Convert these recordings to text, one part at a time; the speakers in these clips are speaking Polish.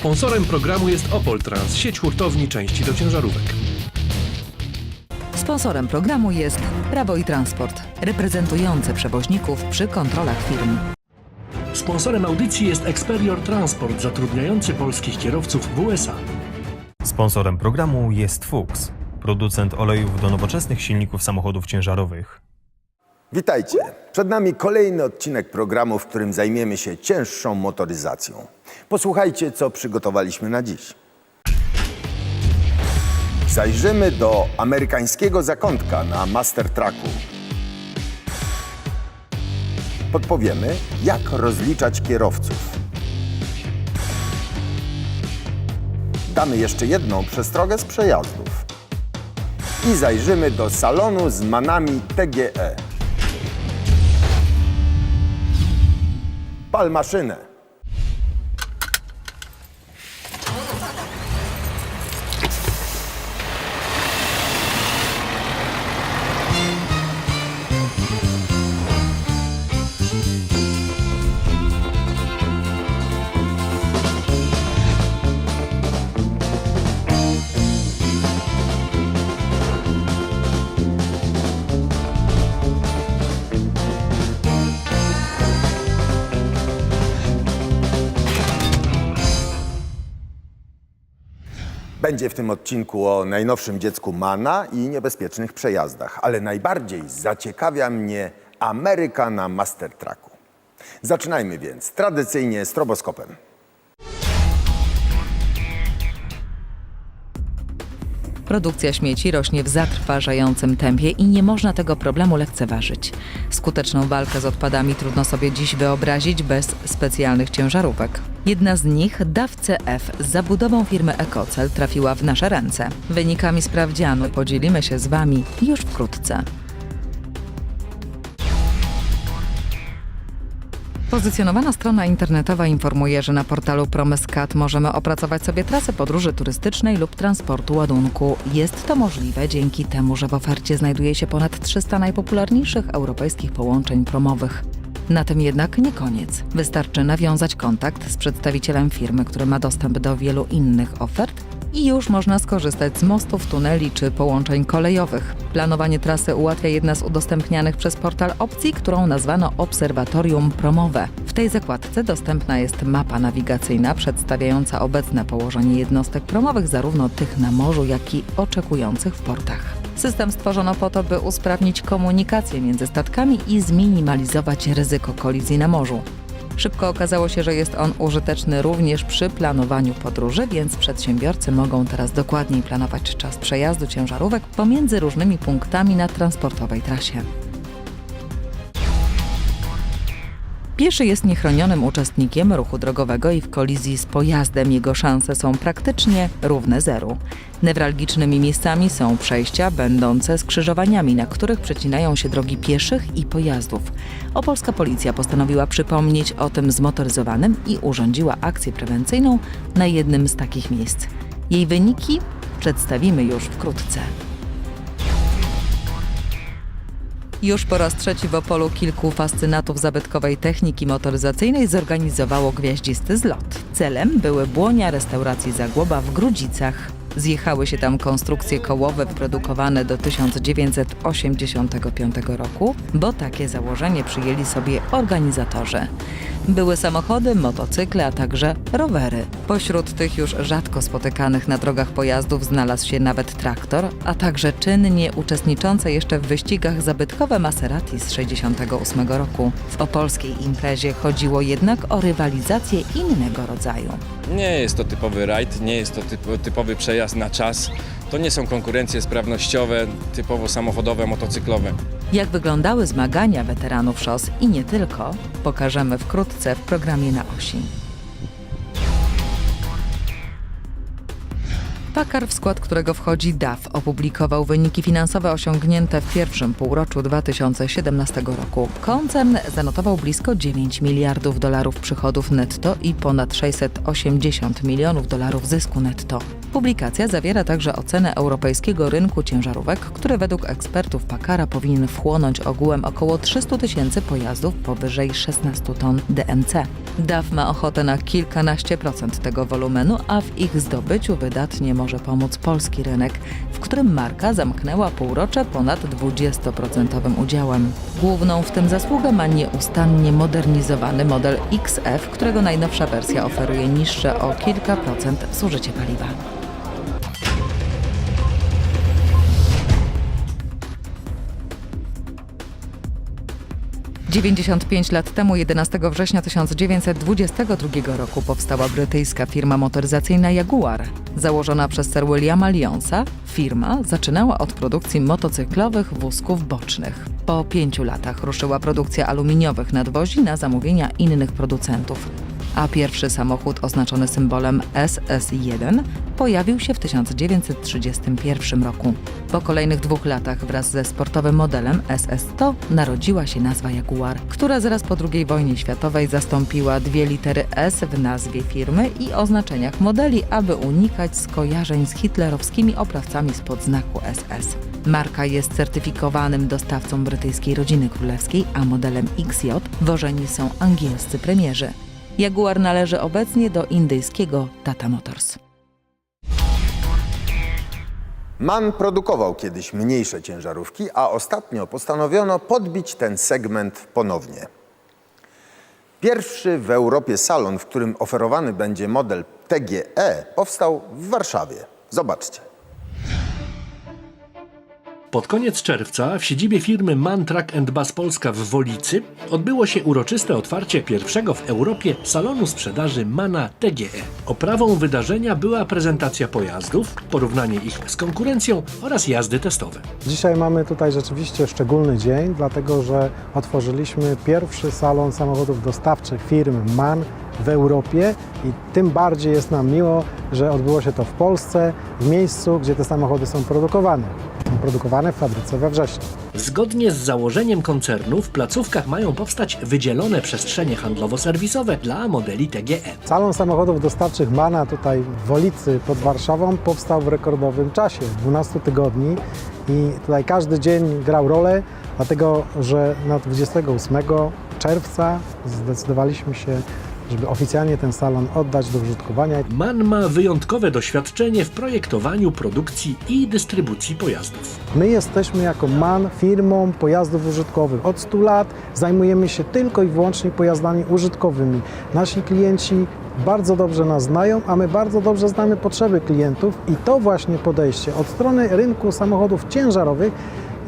Sponsorem programu jest Opol Trans, sieć hurtowni części do ciężarówek. Sponsorem programu jest Prawo i Transport, reprezentujące przewoźników przy kontrolach firm. Sponsorem audycji jest Experior Transport, zatrudniający polskich kierowców w USA. Sponsorem programu jest Fuchs, producent olejów do nowoczesnych silników samochodów ciężarowych. Witajcie. Przed nami kolejny odcinek programu, w którym zajmiemy się cięższą motoryzacją. Posłuchajcie, co przygotowaliśmy na dziś. Zajrzymy do amerykańskiego zakątka na Master Trucku. Podpowiemy, jak rozliczać kierowców. Damy jeszcze jedną przestrogę z przejazdów. I zajrzymy do salonu z manami TGE. Pal maszynę. Będzie w tym odcinku o najnowszym dziecku Mana i niebezpiecznych przejazdach, ale najbardziej zaciekawia mnie Ameryka na Master Trucku. Zaczynajmy więc tradycyjnie stroboskopem. Produkcja śmieci rośnie w zatrważającym tempie i nie można tego problemu lekceważyć. Skuteczną walkę z odpadami trudno sobie dziś wyobrazić bez specjalnych ciężarówek. Jedna z nich, DAF CF, z zabudową firmy Ecocel trafiła w nasze ręce. Wynikami sprawdzianu podzielimy się z Wami już wkrótce. Pozycjonowana strona internetowa informuje, że na portalu Promescat możemy opracować sobie trasę podróży turystycznej lub transportu ładunku. Jest to możliwe dzięki temu, że w ofercie znajduje się ponad 300 najpopularniejszych europejskich połączeń promowych. Na tym jednak nie koniec. Wystarczy nawiązać kontakt z przedstawicielem firmy, który ma dostęp do wielu innych ofert i już można skorzystać z mostów, tuneli czy połączeń kolejowych. Planowanie trasy ułatwia jedna z udostępnianych przez portal opcji, którą nazwano Obserwatorium Promowe. W tej zakładce dostępna jest mapa nawigacyjna przedstawiająca obecne położenie jednostek promowych, zarówno tych na morzu, jak i oczekujących w portach. System stworzono po to, by usprawnić komunikację między statkami i zminimalizować ryzyko kolizji na morzu. Szybko okazało się, że jest on użyteczny również przy planowaniu podróży, więc przedsiębiorcy mogą teraz dokładniej planować czas przejazdu ciężarówek pomiędzy różnymi punktami na transportowej trasie. Pieszy jest niechronionym uczestnikiem ruchu drogowego i w kolizji z pojazdem jego szanse są praktycznie równe zeru. Newralgicznymi miejscami są przejścia będące skrzyżowaniami, na których przecinają się drogi pieszych i pojazdów. Opolska policja postanowiła przypomnieć o tym zmotoryzowanym i urządziła akcję prewencyjną na jednym z takich miejsc. Jej wyniki przedstawimy już wkrótce. Już po raz trzeci w Opolu kilku fascynatów zabytkowej techniki motoryzacyjnej zorganizowało gwiaździsty zlot. Celem były błonia restauracji Zagłoba w Grudzicach. Zjechały się tam konstrukcje kołowe wyprodukowane do 1985 roku, bo takie założenie przyjęli sobie organizatorzy. Były samochody, motocykle, a także rowery. Pośród tych już rzadko spotykanych na drogach pojazdów znalazł się nawet traktor, a także czynnie uczestniczące jeszcze w wyścigach zabytkowe Maserati z 68 roku. W opolskiej imprezie chodziło jednak o rywalizację innego rodzaju. Nie jest to typowy rajd, nie jest to typ, typowy przejazd na czas. To nie są konkurencje sprawnościowe, typowo samochodowe, motocyklowe. Jak wyglądały zmagania weteranów szos i nie tylko, pokażemy wkrótce w programie na osi. Pakar, w skład którego wchodzi DAF, opublikował wyniki finansowe osiągnięte w pierwszym półroczu 2017 roku. Koncern zanotował blisko 9 miliardów dolarów przychodów netto i ponad 680 milionów dolarów zysku netto. Publikacja zawiera także ocenę europejskiego rynku ciężarówek, który według ekspertów Pakara powinien wchłonąć ogółem około 300 tysięcy pojazdów powyżej 16 ton DMC. DAF ma ochotę na kilkanaście procent tego wolumenu, a w ich zdobyciu wydatnie może pomóc polski rynek, w którym marka zamknęła półrocze ponad 20% udziałem. Główną w tym zasługę ma nieustannie modernizowany model XF, którego najnowsza wersja oferuje niższe o kilka procent zużycie paliwa. 95 lat temu, 11 września 1922 roku, powstała brytyjska firma motoryzacyjna Jaguar. Założona przez Sir Williama Lyonsa, firma zaczynała od produkcji motocyklowych wózków bocznych. Po pięciu latach ruszyła produkcja aluminiowych nadwozi na zamówienia innych producentów. A pierwszy samochód oznaczony symbolem SS1 pojawił się w 1931 roku. Po kolejnych dwóch latach wraz ze sportowym modelem SS100 narodziła się nazwa Jaguar, która zaraz po II wojnie światowej zastąpiła dwie litery S w nazwie firmy i oznaczeniach modeli, aby unikać skojarzeń z hitlerowskimi oprawcami spod znaku SS. Marka jest certyfikowanym dostawcą brytyjskiej rodziny królewskiej, a modelem XJ wożeni są angielscy premierzy. Jaguar należy obecnie do indyjskiego Tata Motors. MAN produkował kiedyś mniejsze ciężarówki, a ostatnio postanowiono podbić ten segment ponownie. Pierwszy w Europie salon, w którym oferowany będzie model TGE, powstał w Warszawie. Zobaczcie. Pod koniec czerwca w siedzibie firmy Man Truck and Bus Polska w Wolicy odbyło się uroczyste otwarcie pierwszego w Europie salonu sprzedaży MANA TGE. Oprawą wydarzenia była prezentacja pojazdów, porównanie ich z konkurencją oraz jazdy testowe. Dzisiaj mamy tutaj rzeczywiście szczególny dzień, dlatego że otworzyliśmy pierwszy salon samochodów dostawczych firmy MAN w Europie i tym bardziej jest nam miło, że odbyło się to w Polsce, w miejscu, gdzie te samochody są produkowane. Są produkowane w fabryce we Wrześniu. Zgodnie z założeniem koncernu w placówkach mają powstać wydzielone przestrzenie handlowo-serwisowe dla modeli TGE. Salon samochodów dostawczych MANA tutaj w Wolicy pod Warszawą powstał w rekordowym czasie, 12 tygodni i tutaj każdy dzień grał rolę, dlatego że na 28 czerwca zdecydowaliśmy się, żeby oficjalnie ten salon oddać do użytkowania. MAN ma wyjątkowe doświadczenie w projektowaniu, produkcji i dystrybucji pojazdów. My jesteśmy jako MAN firmą pojazdów użytkowych. Od 100 lat zajmujemy się tylko i wyłącznie pojazdami użytkowymi. Nasi klienci bardzo dobrze nas znają, a my bardzo dobrze znamy potrzeby klientów i to właśnie podejście od strony rynku samochodów ciężarowych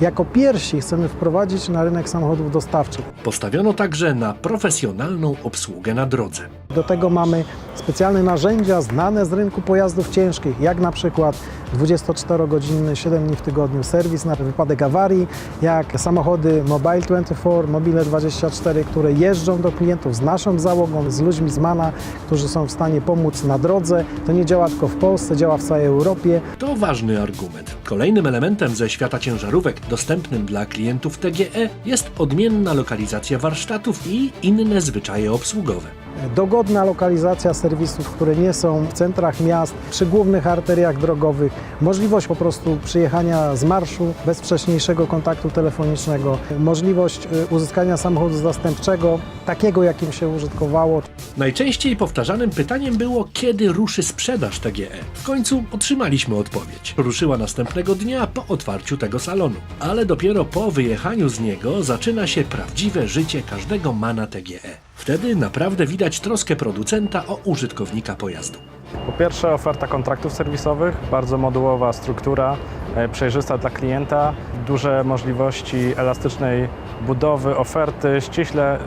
jako pierwsi chcemy wprowadzić na rynek samochodów dostawczych. Postawiono także na profesjonalną obsługę na drodze. Do tego mamy specjalne narzędzia znane z rynku pojazdów ciężkich, jak na przykład 24-godzinny, 7 dni w tygodniu serwis na wypadek awarii, jak samochody Mobile 24, Mobile 24, które jeżdżą do klientów z naszą załogą, z ludźmi z MANA, którzy są w stanie pomóc na drodze. To nie działa tylko w Polsce, działa w całej Europie. To ważny argument. Kolejnym elementem ze świata ciężarówek dostępnym dla klientów TGE jest odmienna lokalizacja warsztatów i inne zwyczaje obsługowe. Dogodna lokalizacja serwisów, które nie są w centrach miast, przy głównych arteriach drogowych, możliwość po prostu przyjechania z marszu bez wcześniejszego kontaktu telefonicznego, możliwość y, uzyskania samochodu zastępczego, takiego jakim się użytkowało. Najczęściej powtarzanym pytaniem było, kiedy ruszy sprzedaż TGE. W końcu otrzymaliśmy odpowiedź. Ruszyła następnego dnia po otwarciu tego salonu. Ale dopiero po wyjechaniu z niego zaczyna się prawdziwe życie każdego mana TGE. Wtedy naprawdę widać troskę producenta o użytkownika pojazdu. Po pierwsze oferta kontraktów serwisowych, bardzo modułowa struktura, e, przejrzysta dla klienta, duże możliwości elastycznej budowy oferty, ściśle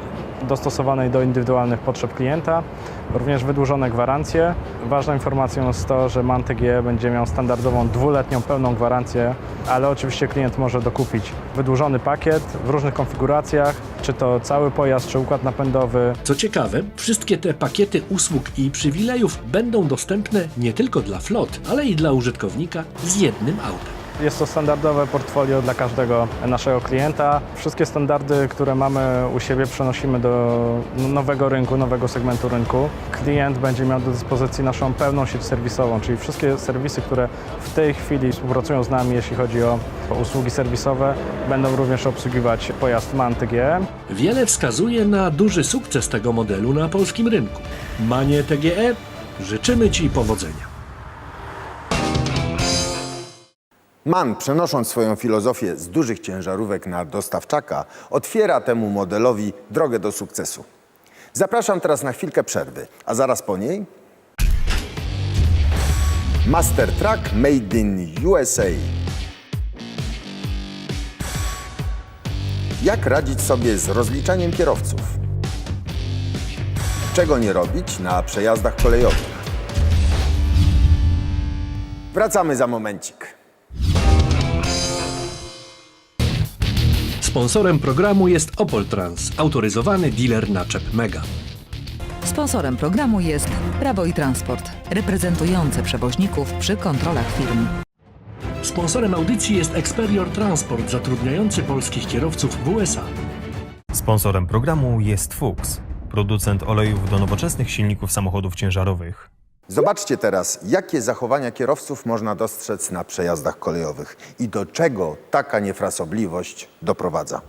dostosowanej do indywidualnych potrzeb klienta, również wydłużone gwarancje. Ważną informacją jest to, że MAN TGE będzie miał standardową dwuletnią pełną gwarancję, ale oczywiście klient może dokupić wydłużony pakiet w różnych konfiguracjach, czy to cały pojazd, czy układ napędowy, Co ciekawe, wszystkie te pakiety usług i przywilejów będą dostępne nie tylko dla flot, ale i dla użytkownika z jednym autem. Jest to standardowe portfolio dla każdego naszego klienta. Wszystkie standardy, które mamy u siebie, przenosimy do nowego rynku, nowego segmentu rynku. Klient będzie miał do dyspozycji naszą pełną sieć serwisową, czyli wszystkie serwisy, które w tej chwili współpracują z nami, jeśli chodzi o usługi serwisowe, będą również obsługiwać pojazd MAN TGE. Wiele wskazuje na duży sukces tego modelu na polskim rynku. Manie TGE, życzymy Ci powodzenia. MAN, przenosząc swoją filozofię z dużych ciężarówek na dostawczaka, otwiera temu modelowi drogę do sukcesu. Zapraszam teraz na chwilkę przerwy, a zaraz po niej Master Truck Made in USA. Jak radzić sobie z rozliczaniem kierowców? Czego nie robić na przejazdach kolejowych? Wracamy za momencik. Sponsorem programu jest Opol Trans, autoryzowany dealer naczep Mega. Sponsorem programu jest Prawo i Transport, reprezentujące przewoźników przy kontrolach firm. Sponsorem audycji jest Experior Transport, zatrudniający polskich kierowców w USA. Sponsorem programu jest Fuchs, producent olejów do nowoczesnych silników samochodów ciężarowych. Zobaczcie teraz, jakie zachowania kierowców można dostrzec na przejazdach kolejowych i do czego taka niefrasobliwość doprowadza.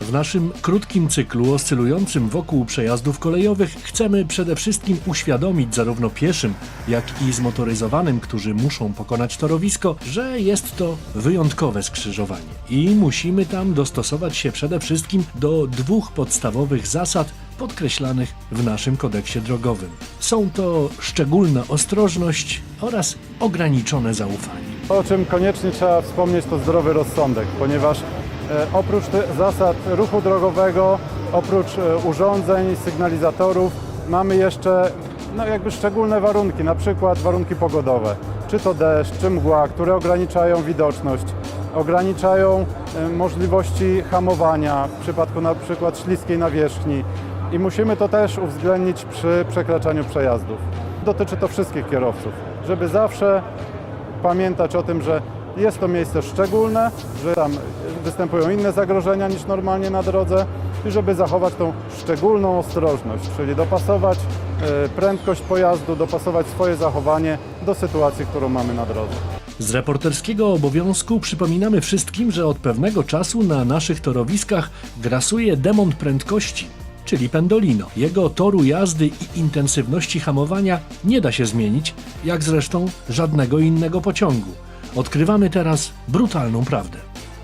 W naszym krótkim cyklu oscylującym wokół przejazdów kolejowych chcemy przede wszystkim uświadomić zarówno pieszym, jak i zmotoryzowanym, którzy muszą pokonać torowisko, że jest to wyjątkowe skrzyżowanie i musimy tam dostosować się przede wszystkim do dwóch podstawowych zasad podkreślanych w naszym kodeksie drogowym. Są to szczególna ostrożność oraz ograniczone zaufanie. O czym koniecznie trzeba wspomnieć to zdrowy rozsądek, ponieważ e, oprócz zasad ruchu drogowego, oprócz e, urządzeń, sygnalizatorów, mamy jeszcze no, jakby szczególne warunki, na przykład warunki pogodowe, czy to deszcz, czy mgła, które ograniczają widoczność, ograniczają e, możliwości hamowania w przypadku na przykład śliskiej nawierzchni i musimy to też uwzględnić przy przekraczaniu przejazdów. Dotyczy to wszystkich kierowców, żeby zawsze pamiętać o tym, że jest to miejsce szczególne, że tam występują inne zagrożenia niż normalnie na drodze i żeby zachować tą szczególną ostrożność, czyli dopasować e, prędkość pojazdu, dopasować swoje zachowanie do sytuacji, którą mamy na drodze. Z reporterskiego obowiązku przypominamy wszystkim, że od pewnego czasu na naszych torowiskach grasuje demont prędkości, czyli pendolino. Jego toru jazdy i intensywności hamowania nie da się zmienić, jak zresztą żadnego innego pociągu. Odkrywamy teraz brutalną prawdę.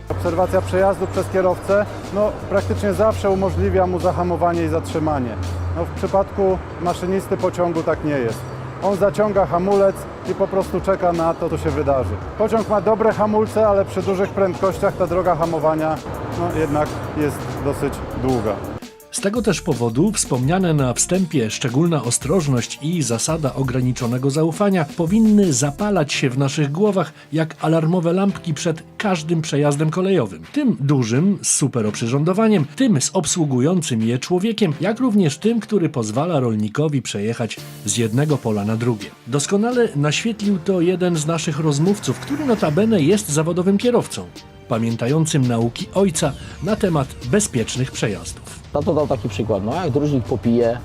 Obserwacja przejazdu przez kierowcę no, praktycznie zawsze umożliwia mu zahamowanie i zatrzymanie. No, w przypadku maszynisty pociągu tak nie jest. On zaciąga hamulec i po prostu czeka na to, co się wydarzy. Pociąg ma dobre hamulce, ale przy dużych prędkościach ta droga hamowania no, jednak jest dosyć długa. Z tego też powodu wspomniane na wstępie szczególna ostrożność i zasada ograniczonego zaufania powinny zapalać się w naszych głowach jak alarmowe lampki przed każdym przejazdem kolejowym. Tym dużym, z superoprzyrządowaniem, tym z obsługującym je człowiekiem, jak również tym, który pozwala rolnikowi przejechać z jednego pola na drugie. Doskonale naświetlił to jeden z naszych rozmówców, który notabene jest zawodowym kierowcą, pamiętającym nauki ojca na temat bezpiecznych przejazdów. Tato dał taki przykład, no jak dróżnik popije,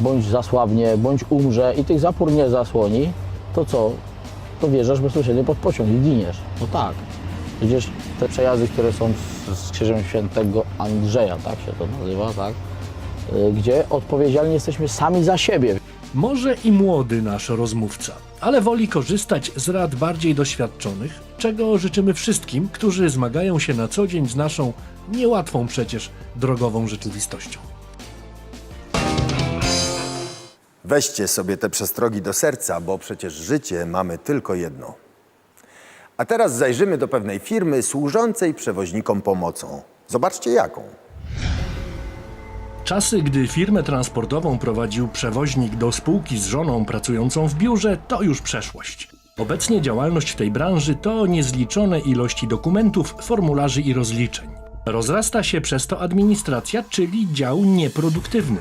bądź zasłabnie, bądź umrze i tych zapór nie zasłoni, to co? To wjeżdżasz bezpośrednio pod pociąg i giniesz. No tak. Przecież te przejazdy, które są z, z Krzyżem Świętego Andrzeja, tak się to nazywa, tak? Y, Gdzie odpowiedzialni jesteśmy sami za siebie. Może i młody nasz rozmówca, ale woli korzystać z rad bardziej doświadczonych, czego życzymy wszystkim, którzy zmagają się na co dzień z naszą niełatwą przecież drogową rzeczywistością. Weźcie sobie te przestrogi do serca, bo przecież życie mamy tylko jedno. A teraz zajrzymy do pewnej firmy służącej przewoźnikom pomocą. Zobaczcie jaką. Czasy, gdy firmę transportową prowadził przewoźnik do spółki z żoną pracującą w biurze, to już przeszłość. Obecnie działalność w tej branży to niezliczone ilości dokumentów, formularzy i rozliczeń. Rozrasta się przez to administracja, czyli dział nieproduktywny.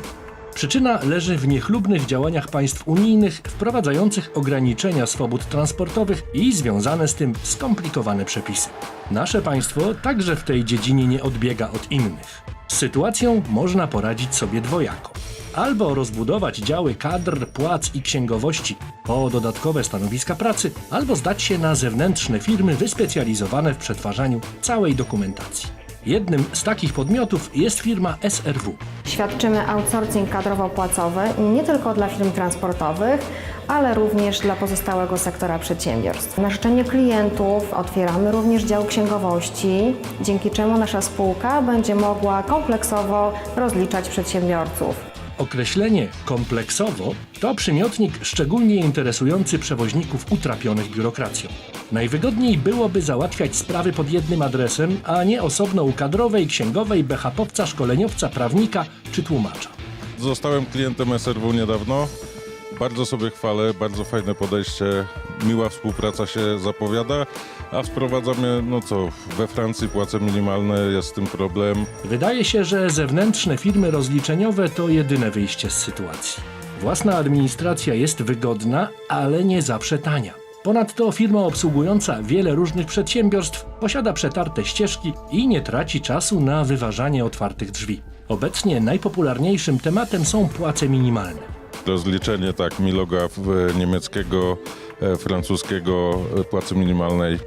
Przyczyna leży w niechlubnych działaniach państw unijnych wprowadzających ograniczenia swobód transportowych i związane z tym skomplikowane przepisy. Nasze państwo także w tej dziedzinie nie odbiega od innych. Z sytuacją można poradzić sobie dwojako. Albo rozbudować działy kadr, płac i księgowości o dodatkowe stanowiska pracy, albo zdać się na zewnętrzne firmy wyspecjalizowane w przetwarzaniu całej dokumentacji. Jednym z takich podmiotów jest firma SRW. Świadczymy outsourcing kadrowo-płacowy nie tylko dla firm transportowych, ale również dla pozostałego sektora przedsiębiorstw. Na życzenie klientów otwieramy również dział księgowości, dzięki czemu nasza spółka będzie mogła kompleksowo rozliczać przedsiębiorców. Określenie kompleksowo to przymiotnik szczególnie interesujący przewoźników utrapionych biurokracją. Najwygodniej byłoby załatwiać sprawy pod jednym adresem, a nie osobno u kadrowej, księgowej, BHP-owca, szkoleniowca, prawnika czy tłumacza. Zostałem klientem SRW niedawno. Bardzo sobie chwalę, bardzo fajne podejście, miła współpraca się zapowiada, a wprowadza mnie, no co, we Francji płace minimalne, jest z tym problem. Wydaje się, że zewnętrzne firmy rozliczeniowe to jedyne wyjście z sytuacji. Własna administracja jest wygodna, ale nie zawsze tania. Ponadto firma obsługująca wiele różnych przedsiębiorstw posiada przetarte ścieżki i nie traci czasu na wyważanie otwartych drzwi. Obecnie najpopularniejszym tematem są płace minimalne. Rozliczenie tak miloga w- niemieckiego, e, francuskiego e, płacy minimalnej.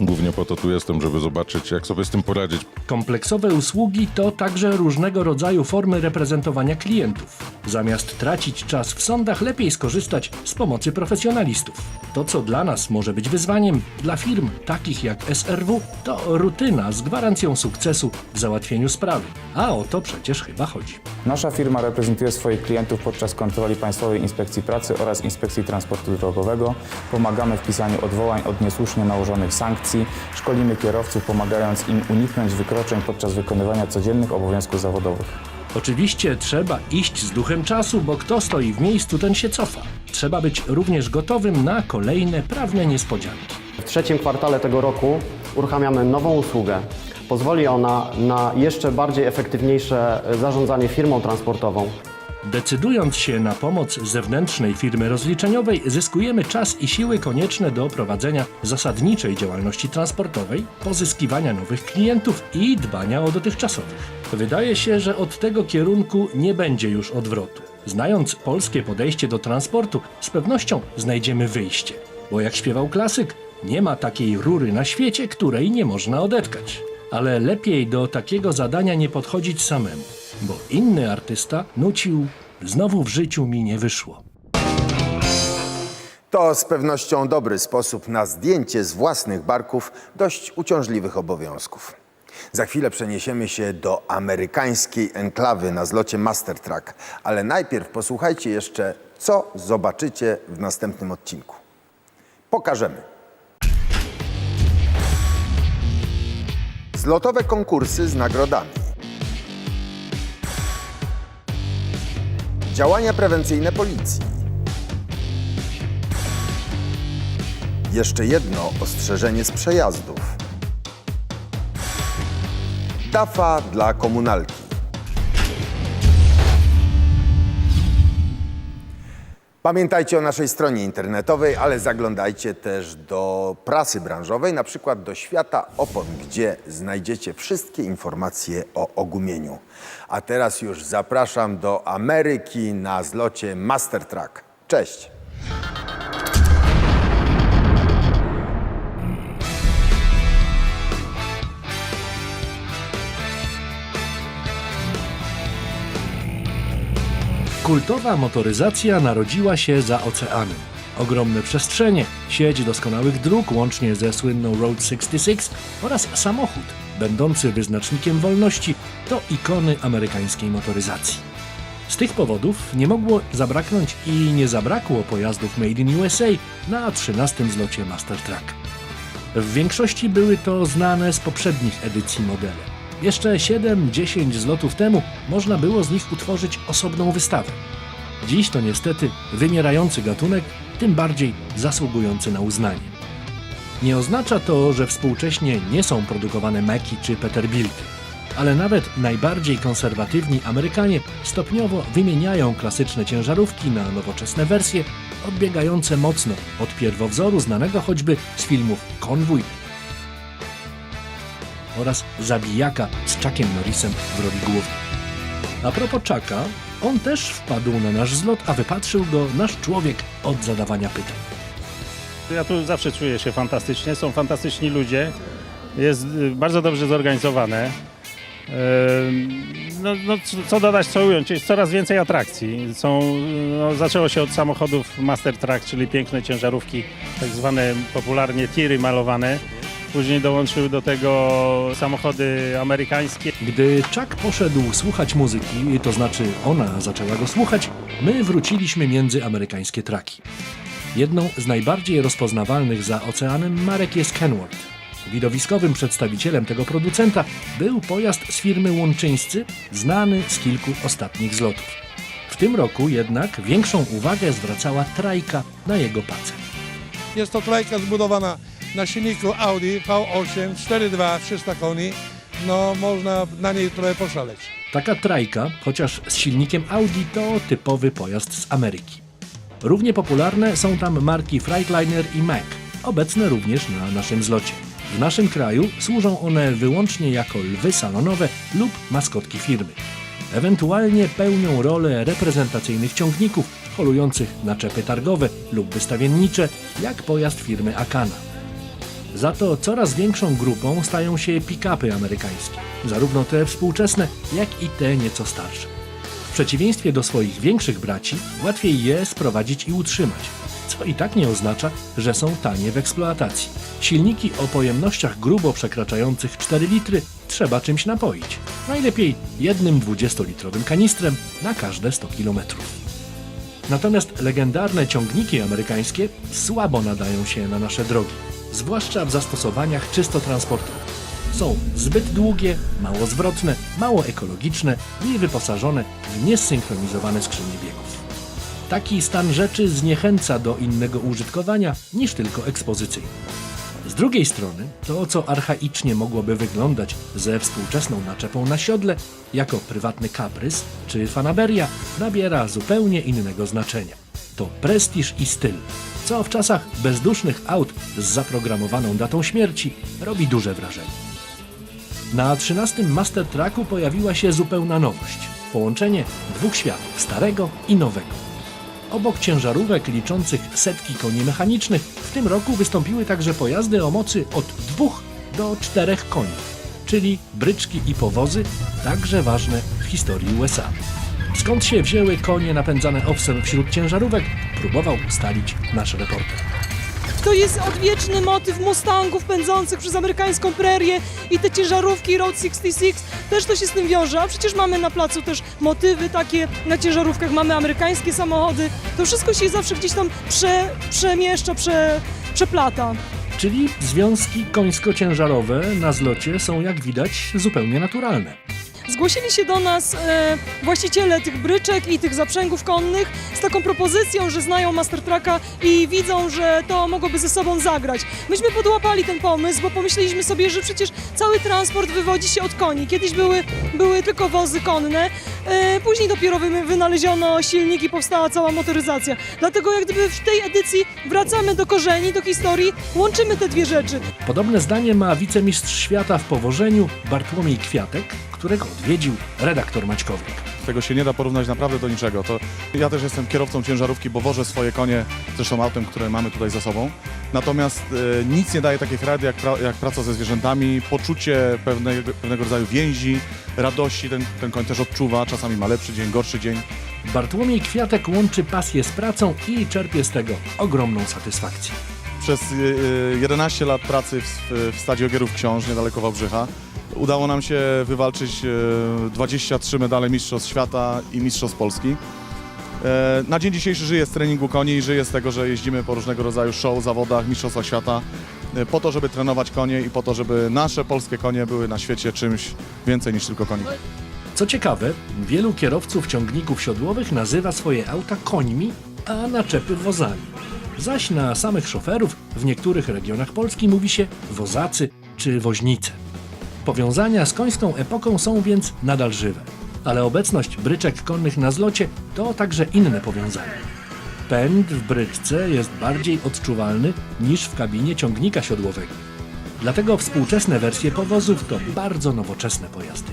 Głównie po to tu jestem, żeby zobaczyć, jak sobie z tym poradzić. Kompleksowe usługi to także różnego rodzaju formy reprezentowania klientów. Zamiast tracić czas w sądach, lepiej skorzystać z pomocy profesjonalistów. To, co dla nas może być wyzwaniem, dla firm takich jak SRW, to rutyna z gwarancją sukcesu w załatwieniu sprawy. A o to przecież chyba chodzi. Nasza firma reprezentuje swoich klientów podczas kontroli Państwowej Inspekcji Pracy oraz Inspekcji Transportu Drogowego. Pomagamy w pisaniu odwołań od niesłusznie nałożonych sankcji. Szkolimy kierowców, pomagając im uniknąć wykroczeń podczas wykonywania codziennych obowiązków zawodowych. Oczywiście trzeba iść z duchem czasu, bo kto stoi w miejscu, ten się cofa. Trzeba być również gotowym na kolejne prawne niespodzianki. W trzecim kwartale tego roku uruchamiamy nową usługę. Pozwoli ona na jeszcze bardziej efektywniejsze zarządzanie firmą transportową. Decydując się na pomoc zewnętrznej firmy rozliczeniowej, zyskujemy czas i siły konieczne do prowadzenia zasadniczej działalności transportowej, pozyskiwania nowych klientów i dbania o dotychczasowych. Wydaje się, że od tego kierunku nie będzie już odwrotu. Znając polskie podejście do transportu, z pewnością znajdziemy wyjście. Bo jak śpiewał klasyk, nie ma takiej rury na świecie, której nie można odetkać. Ale lepiej do takiego zadania nie podchodzić samemu, bo inny artysta nucił Znowu w życiu mi nie wyszło. To z pewnością dobry sposób na zdjęcie z własnych barków dość uciążliwych obowiązków. Za chwilę przeniesiemy się do amerykańskiej enklawy na zlocie Mastertrack, ale najpierw posłuchajcie jeszcze, co zobaczycie w następnym odcinku. Pokażemy. Zlotowe konkursy z nagrodami. Działania prewencyjne policji. Jeszcze jedno ostrzeżenie z przejazdów. Dafa dla komunalki. Pamiętajcie o naszej stronie internetowej, ale zaglądajcie też do prasy branżowej, na przykład do Świata Opon, gdzie znajdziecie wszystkie informacje o ogumieniu. A teraz już zapraszam do Ameryki na zlocie Mastertrack. Cześć! Kultowa motoryzacja narodziła się za oceanem. Ogromne przestrzenie, sieć doskonałych dróg łącznie ze słynną Road 66 oraz samochód, będący wyznacznikiem wolności, to ikony amerykańskiej motoryzacji. Z tych powodów nie mogło zabraknąć i nie zabrakło pojazdów Made in USA na 13 zlocie Mastertrack. W większości były to znane z poprzednich edycji modele. Jeszcze 7-10 zlotów temu można było z nich utworzyć osobną wystawę. Dziś to niestety wymierający gatunek, tym bardziej zasługujący na uznanie. Nie oznacza to, że współcześnie nie są produkowane Meki czy Peterbilty. Ale nawet najbardziej konserwatywni Amerykanie stopniowo wymieniają klasyczne ciężarówki na nowoczesne wersje, odbiegające mocno od pierwowzoru znanego choćby z filmów Konwój oraz Zabijaka z Chuckiem Norrisem w roli głównej. A propos Chucka, on też wpadł na nasz zlot, a wypatrzył go nasz człowiek od zadawania pytań. Ja tu zawsze czuję się fantastycznie, są fantastyczni ludzie, jest y, bardzo dobrze zorganizowane. Ym, No, no, co dodać, co ująć, jest coraz więcej atrakcji. Są, no, zaczęło się od samochodów Master Track, czyli piękne ciężarówki, tak zwane popularnie tiry malowane. Później dołączyły do tego samochody amerykańskie. Gdy Chuck poszedł słuchać muzyki, to znaczy ona zaczęła go słuchać, my wróciliśmy między amerykańskie traki. Jedną z najbardziej rozpoznawalnych za oceanem marek jest Kenworth. Widowiskowym przedstawicielem tego producenta był pojazd z firmy Łączyńscy, znany z kilku ostatnich zlotów. W tym roku jednak większą uwagę zwracała trajka na jego pace. Jest to trajka zbudowana na silniku Audi V8 4.2 300 koni. No można na niej trochę poszaleć. Taka trajka, chociaż z silnikiem Audi, to typowy pojazd z Ameryki. Równie popularne są tam marki Freightliner i Mack, obecne również na naszym zlocie. W naszym kraju służą one wyłącznie jako lwy salonowe lub maskotki firmy. Ewentualnie pełnią rolę reprezentacyjnych ciągników holujących na czepy targowe lub wystawiennicze, jak pojazd firmy Akana. Za to coraz większą grupą stają się pick-upy amerykańskie, zarówno te współczesne, jak i te nieco starsze. W przeciwieństwie do swoich większych braci, łatwiej je sprowadzić i utrzymać, co i tak nie oznacza, że są tanie w eksploatacji. Silniki o pojemnościach grubo przekraczających 4 litry trzeba czymś napoić. Najlepiej jednym 20-litrowym kanistrem na każde 100 kilometrów. Natomiast legendarne ciągniki amerykańskie słabo nadają się na nasze drogi, zwłaszcza w zastosowaniach czysto transportowych. Są zbyt długie, mało zwrotne, mało ekologiczne i wyposażone w niesynchronizowane skrzynie biegów. Taki stan rzeczy zniechęca do innego użytkowania niż tylko ekspozycyjne. Z drugiej strony, to co archaicznie mogłoby wyglądać ze współczesną naczepą na siodle, jako prywatny kaprys czy fanaberia, nabiera zupełnie innego znaczenia. Prestiż i styl, co w czasach bezdusznych aut z zaprogramowaną datą śmierci robi duże wrażenie. Na 13 Master Tracku pojawiła się zupełna nowość połączenie dwóch światów starego i nowego. Obok ciężarówek liczących setki koni mechanicznych, w tym roku wystąpiły także pojazdy o mocy od 2 do 4 koni, czyli bryczki i powozy, także ważne w historii USA. Skąd się wzięły konie napędzane owsem wśród ciężarówek, próbował ustalić nasz reporter. To jest odwieczny motyw Mustangów pędzących przez amerykańską prerię i te ciężarówki Road 66 też to się z tym wiąże, a przecież mamy na placu też motywy takie na ciężarówkach, mamy amerykańskie samochody, to wszystko się zawsze gdzieś tam prze, przemieszcza, prze, przeplata. Czyli związki końsko-ciężarowe na zlocie są jak widać zupełnie naturalne. Zgłosili się do nas e, właściciele tych bryczek i tych zaprzęgów konnych z taką propozycją, że znają Mastertracka i widzą, że to mogłoby ze sobą zagrać. Myśmy podłapali ten pomysł, bo pomyśleliśmy sobie, że przecież cały transport wywodzi się od koni. Kiedyś były, były tylko wozy konne, e, później dopiero wy- wynaleziono silnik i powstała cała motoryzacja. Dlatego jak gdyby w tej edycji wracamy do korzeni, do historii, łączymy te dwie rzeczy. Podobne zdanie ma wicemistrz świata w powożeniu Bartłomiej Kwiatek, którego odwiedził redaktor Maćkowiak. Tego się nie da porównać naprawdę do niczego. To ja też jestem kierowcą ciężarówki, bo wożę swoje konie zresztą autem, które mamy tutaj za sobą. Natomiast e, nic nie daje takiej frajdy jak, pra, jak praca ze zwierzętami, poczucie pewnego, pewnego rodzaju więzi, radości. Ten, ten koń też odczuwa, czasami ma lepszy dzień, gorszy dzień. Bartłomiej Kwiatek łączy pasję z pracą i czerpie z tego ogromną satysfakcję. Przez e, e, 11 lat pracy w, w stadzie Ogierów Książ, niedaleko Wałbrzycha, udało nam się wywalczyć e, 23 medale Mistrzostw Świata i Mistrzostw Polski. E, Na dzień dzisiejszy żyję z treningu koni i żyję z tego, że jeździmy po różnego rodzaju show, zawodach, mistrzostwach świata po to, żeby trenować konie i po to, żeby nasze polskie konie były na świecie czymś więcej niż tylko konie. Co ciekawe, wielu kierowców ciągników siodłowych nazywa swoje auta końmi, a naczepy wozami. Zaś na samych szoferów w niektórych regionach Polski mówi się wozacy czy woźnice. Powiązania z końską epoką są więc nadal żywe. Ale obecność bryczek konnych na zlocie to także inne powiązania. Pęd w bryczce jest bardziej odczuwalny niż w kabinie ciągnika siodłowego. Dlatego współczesne wersje powozów to bardzo nowoczesne pojazdy.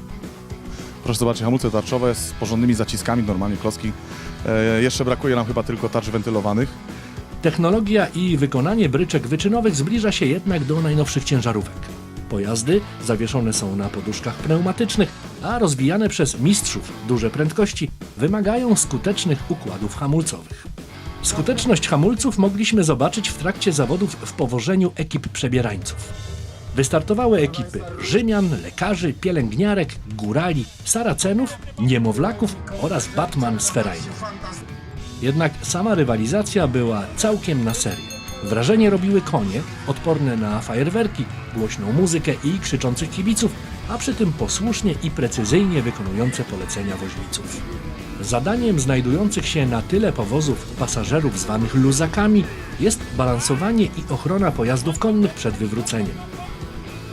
Proszę zobaczyć, hamulce tarczowe z porządnymi zaciskami, normalnie klocki. E, jeszcze brakuje nam chyba tylko tarcz wentylowanych. Technologia i wykonanie bryczek wyczynowych zbliża się jednak do najnowszych ciężarówek. Pojazdy zawieszone są na poduszkach pneumatycznych, a rozwijane przez mistrzów duże prędkości wymagają skutecznych układów hamulcowych. Skuteczność hamulców mogliśmy zobaczyć w trakcie zawodów w powożeniu ekip przebierańców. Wystartowały ekipy Rzymian, lekarzy, pielęgniarek, górali, saracenów, niemowlaków oraz Batman z Ferajnów. Jednak sama rywalizacja była całkiem na serio. Wrażenie robiły konie, odporne na fajerwerki, głośną muzykę i krzyczących kibiców, a przy tym posłusznie i precyzyjnie wykonujące polecenia woźniców. Zadaniem znajdujących się na tyle powozów pasażerów zwanych luzakami jest balansowanie i ochrona pojazdów konnych przed wywróceniem.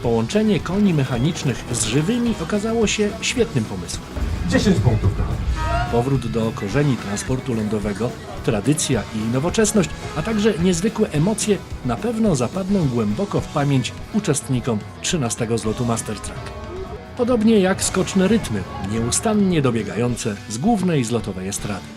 Połączenie koni mechanicznych z żywymi okazało się świetnym pomysłem. 10 punktów dla Powrót do korzeni transportu lądowego, tradycja i nowoczesność, a także niezwykłe emocje na pewno zapadną głęboko w pamięć uczestnikom 13 zlotu Master Track. Podobnie jak skoczne rytmy, nieustannie dobiegające z głównej zlotowej estrady.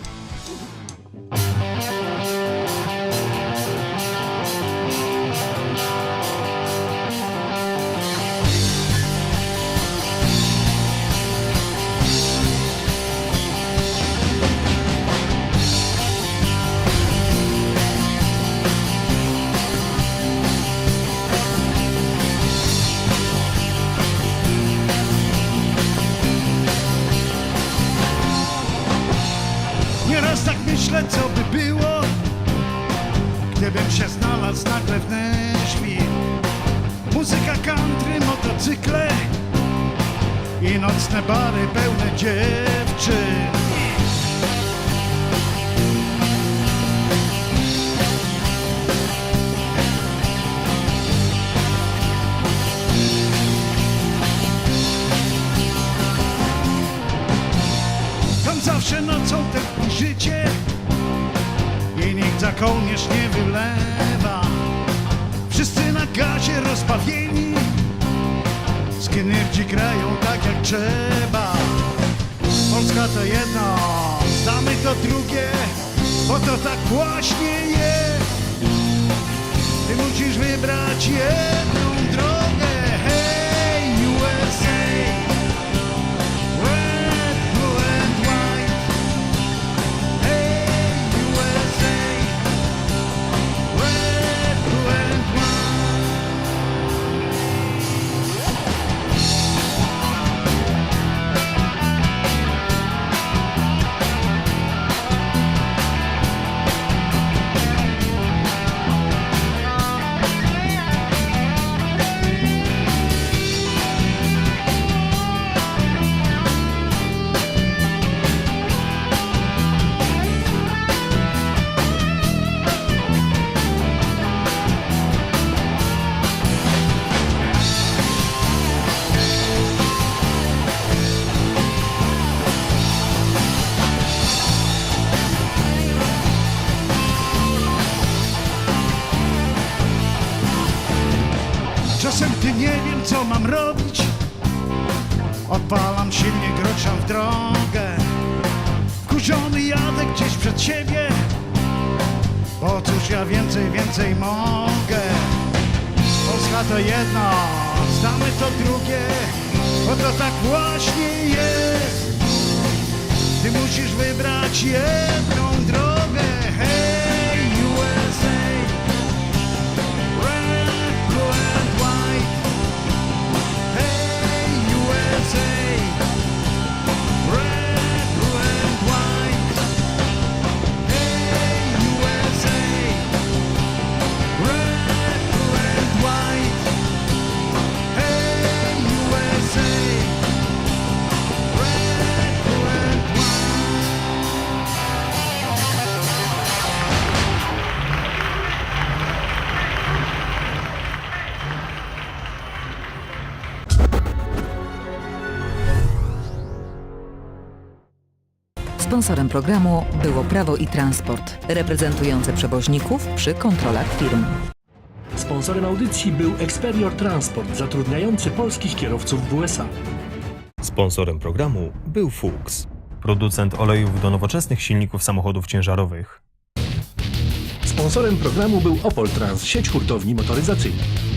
Skynerdzi grają tak jak trzeba. Polska to jedno, znamy to drugie Bo to tak właśnie jest. Ty musisz wybrać jedną drogę siebie. Bo cóż ja więcej, więcej mogę. Polska to jedno, znamy to drugie. Bo to tak właśnie jest. Ty musisz wybrać jedną Sponsorem programu było Prawo i Transport, reprezentujące przewoźników przy kontrolach firm. Sponsorem audycji był Experior Transport, zatrudniający polskich kierowców w USA. Sponsorem programu był Fuchs, producent olejów do nowoczesnych silników samochodów ciężarowych. Sponsorem programu był Opol Trans, sieć hurtowni motoryzacyjnych.